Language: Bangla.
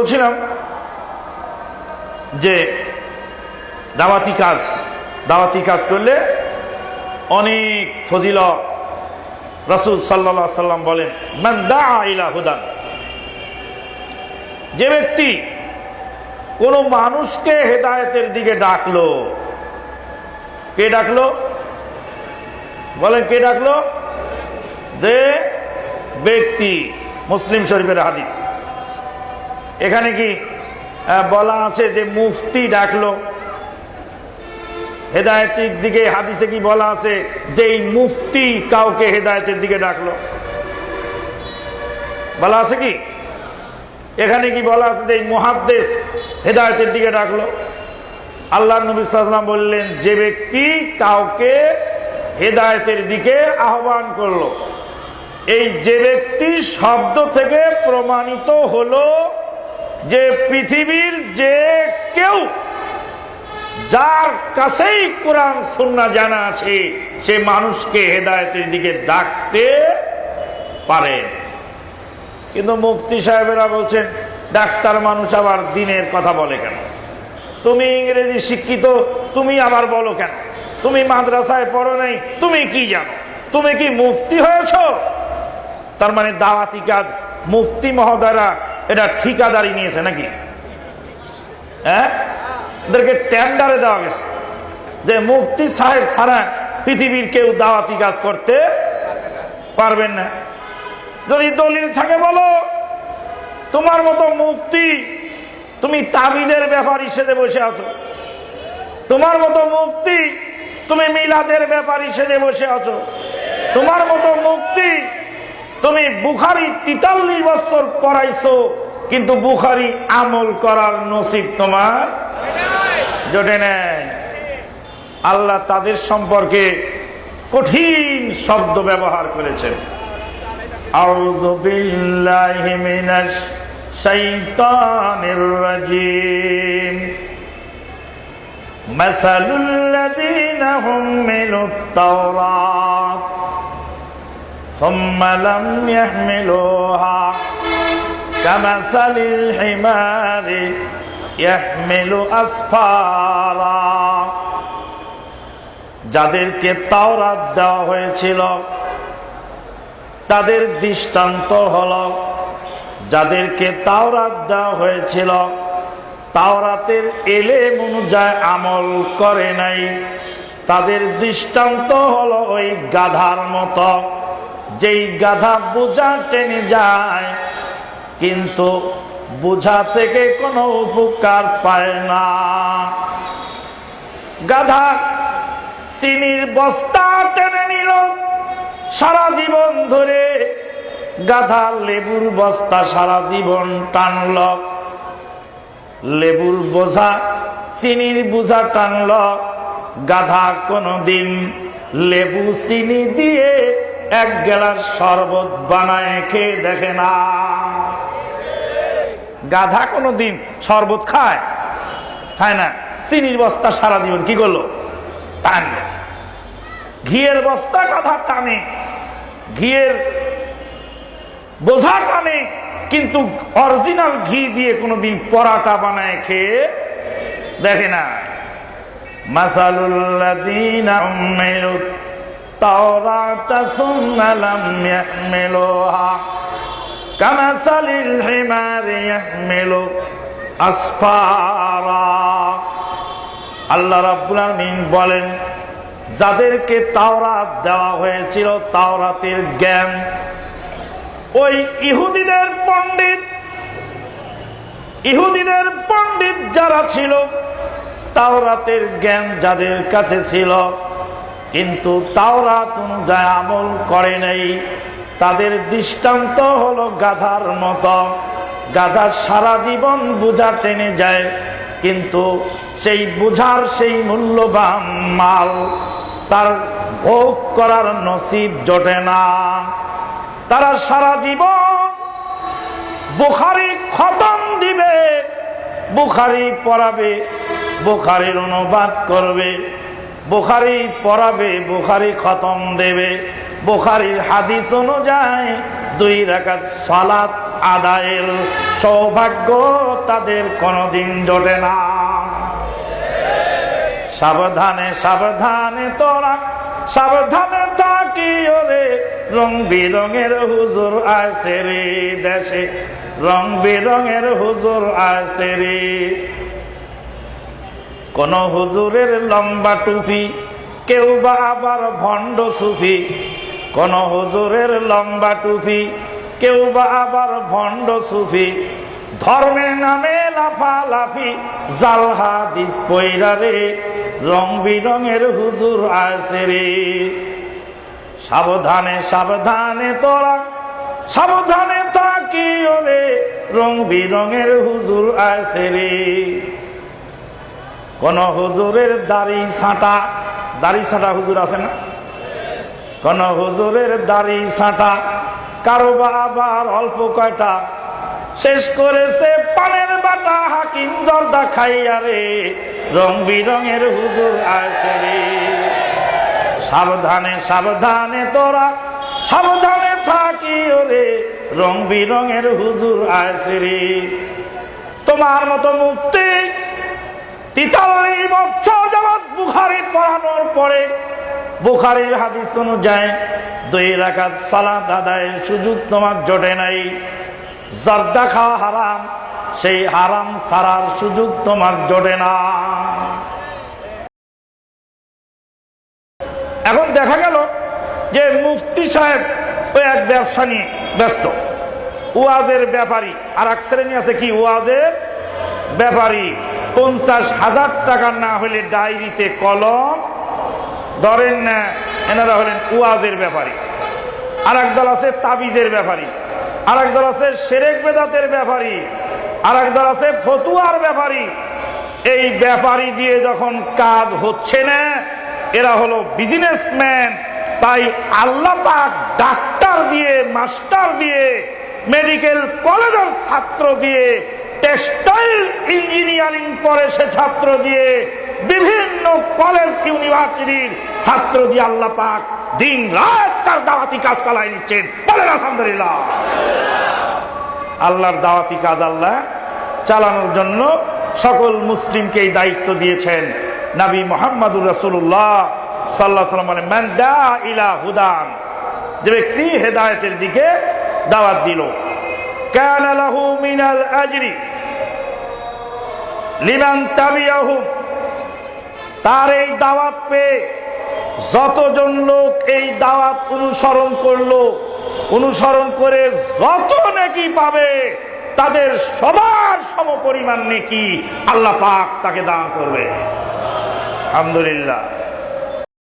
বলছিলাম যে দাওয়াতি কাজ দাওয়াতি কাজ করলে অনেক ফজিল রসুল সাল্লা সাল্লাম বলেন হুদান যে ব্যক্তি কোন মানুষকে হেদায়তের দিকে ডাকলো, কে ডাকলো? বলেন কে ডাকলো? যে ব্যক্তি মুসলিম শরীফের হাদিস। এখানে কি বলা আছে যে মুফতি ডাকলো। হেদায়তের দিকে, হাদিসে কি বলা আছে যে এই মুফতি কাউকে হেদায়তের দিকে ডাকলো। বলা আছে কি? এখানে কি বলা আছে যে এই মহাদ্দেশ হেদায়তের দিকে ডাকলো। আল্লাহ নবী সাল্লাম বললেন, যে ব্যক্তি কাউকে হেদায়তের দিকে আহ্বান করল, এই যে ব্যক্তি শব্দ থেকে প্রমাণিত হলো যে পৃথিবীর যে কেউ যার কাছেই কোরআন সুন্না জানা আছে, সে মানুষকে হেদায়তের দিকে ডাকতে পারে। কিন্তু মুফতি সাহেবেরা বলছেন, ডাক্তার মানুষ আবার দিনের কথা বলে কেন? তুমি ইংরেজি শিক্ষিত, তুমি আবার বলো কেন? তুমি মাদ্রাসায় পড়ো নাই, তুমি কি জানো? তুমি কি মুফতি হয়েছ? তার মানে দাওয়াতি কাজ মুফতি মহোদয়রা এটা ঠিকাদারি নিয়েছে নাকি? হ্যাঁ? এদেরকে টেন্ডারে দেওয়া গেছে যে মুফতি সাহেব ছাড়া পৃথিবীর কেউ দাওয়াতি কাজ করতে পারবেন না। যদি দলিল থাকে বলো, তোমার মতো মুফতি তুমি তাবিদের ব্যাপার হিসেবে বসে আছো। তোমার মতো মুফতি তুমি মিলাদের ব্যাপার হিসেবে বসে আছো। তোমার মতো মুফতি তুমি বুখারি তিতাল্লিশ বছর পড়াইছো কিন্তু বুখারি আমল করার নসিব তোমার জোটে নেয় আল্লাহ তাদের সম্পর্কে কঠিন শব্দ ব্যবহার করেছেন أعوذ بالله من الشيطان الرجيم مثل الذين حملوا التوراة ثم لم يحملوها كمثل الحمار يحمل أسفارا যাদেরকে তাওরাত দেওয়া হয়েছিল তাদের দৃষ্টান্ত হল যাদেরকে তাওরাত দেওয়া হয়েছিল তাওরাতের এলে অনুযায়ী আমল করে নাই তাদের দৃষ্টান্ত হলো ওই গাধার মতো যেই গাধা বোঝা টেনে যায়, কিন্তু বোঝা থেকে কোনো উপকার পায় না। গাধা চিনির বস্তা টেনে নিল, সারা জীবন ধরে গাধা লেবুর বস্তা সারা জীবন টানল। লেবুর বোঝা চিনির বোঝা টানল, গাধা কোনদিন লেবু চিনি দিয়ে এক গেলার শরবত বানায় খেয়ে দেখে না? গাধা কোনদিন শরবত খায়? খায় না। চিনির বস্তা সারা জীবন কি করল? টানলো ঘিয়ের বস্তা কথা টানে। ঘিয়ের বোঝা টানে, কিন্তু অরিজিনাল ঘি দিয়ে কোনোদিন পরাটা বানায় খেয়ে দেখে না। মাসালুল্লাযীনা আল্লাহ রাব্বুল বলেন, যাদেরকে তাওরাত দেওয়া হয়েছিল, তাওরাতের জ্ঞান, ওই ইহুদিদের পণ্ডিত ইহুদিদের পণ্ডিত যারা ছিল, তাওরাতের জ্ঞান যাদের কাছে ছিল কিন্তু তাওরাত অনুযায়ী আমল করে নাই। তাদের দৃষ্টান্ত হলো গাধার মতো। গাধা সারা জীবন বোঝা টেনে যায়, কিন্তু সেই বুঝার সেই মূল্যবান মাল তার ভোগ করার নসিব জোটে না। তারা সারা জীবন বুখারি খতম দিবে, বুখারি পড়াবে, বুখারির অনুবাদ করবে। বুখারি পড়াবে, বুখারি খতম দেবে। বুখারির হাদিস অনুযায়ী দুই রাকাত সালাত আদায়ের সৌভাগ্য তাদের কোনোদিন জোটে না। সাবধানে সাবধানে তোরা, সাবধানে থাকি ওরে রং বেরঙের হুজুর আছে রে দেশে, রং বেরঙের হুজুর আছে রে। কোন হুজুরের লম্বা টুপি, কেউ বা আবার ভণ্ড সুফি। কোন হুজুরের লম্বা টুপি, কেউ বা আবার ভণ্ড সুফি। ধর্মের নামে লাফালাফি, জাল হাদিস রে, রং বিরঙের হুজুর আছে রে। সাবধানে সাবধানে তোরা, সাবধানে তাকি ওরে রং বিরঙের হুজুর আছে রে। কোন হুজুরের দাড়ি ছাঁটা দাড়ি ছাঁটা হুজুর আছে না? কোন হুজুরের দাড়ি ছাঁটা কারও বা আবার অল্প কয়টা, শেষ করেছে পানের বাটা হাকিম জর্দা খাইয়া রে রং বিরঙের হুজুর আছে রে। সাবধানে সাবধানে তোরা, সাবধানে থাকি ওরে রং বিরঙের হুজুর আছে রে। তোমার মতো মুক্তি তিতাল্লিশ বছর যাবৎ বুখারি পড়ানোর পরে বুখারির হাদিস অনুযায়ী দুই সুযোগ তোমার জোটে নাই। হারাম, সেই হারাম সারার তোমার জোটে না। এখন দেখা গেল যে মুফতি সাহেব ওই এক ব্যবসা নিয়ে ব্যস্ত। ওয়াজের ব্যাপারী, আর এক শ্রেণি আছে কি? ওয়াজের ব্যাপারী। পঞ্চাশ হাজার টাকা না হলে ডায়েরিতে কলম, ধরেন না এনারা হলেন ওয়াজের ব্যাপারী। আর দল আছে তাবিজের ব্যাপারী। আর দল আছে সেরেক বেদাতের ব্যাপারী। আর দল আছে ফতুয়ার ব্যাপারী। এই ব্যাপারী দিয়ে যখন কাজ হচ্ছে না, এরা হলো বিজনেসম্যান তাই আল্লাহ পাক ডাক্তার দিয়ে, মাস্টার দিয়ে মেডিকেল কলেজের ছাত্র দিয়ে টেক্সটাইল ইঞ্জিনিয়ারিং পড়ে সে ছাত্র দিয়ে বিভিন্ন কলেজ, ইউনিভার্সিটির ছাত্র দিয়ে আল্লাহ পাক দিন রাত তার দাওয়াতি কাজ চালাই নিচ্ছেন। বলেন, আলহামদুলিল্লাহ। আল্লাহর দাওয়াতি কাজ আল্লাহ চালানোর জন্য সকল মুসলিমকে দায়িত্ব দিয়েছেন। নবী মোহাম্মদুর রসুল্লাহ সাল্লাহ যে ব্যক্তি হেদায়তের দিকে দাওয়াত দিল। কান আজরি। লিমান তাবিয়াহু, তার এই দাওয়াত পেয়ে যতজন লোক এই দাওয়াত অনুসরণ করল, অনুসরণ করে যত নাকি পাবে, তাদের সবার সম পরিমাণ নেকি আল্লাহ পাক তাকে দান করবে। আলহামদুলিল্লাহ।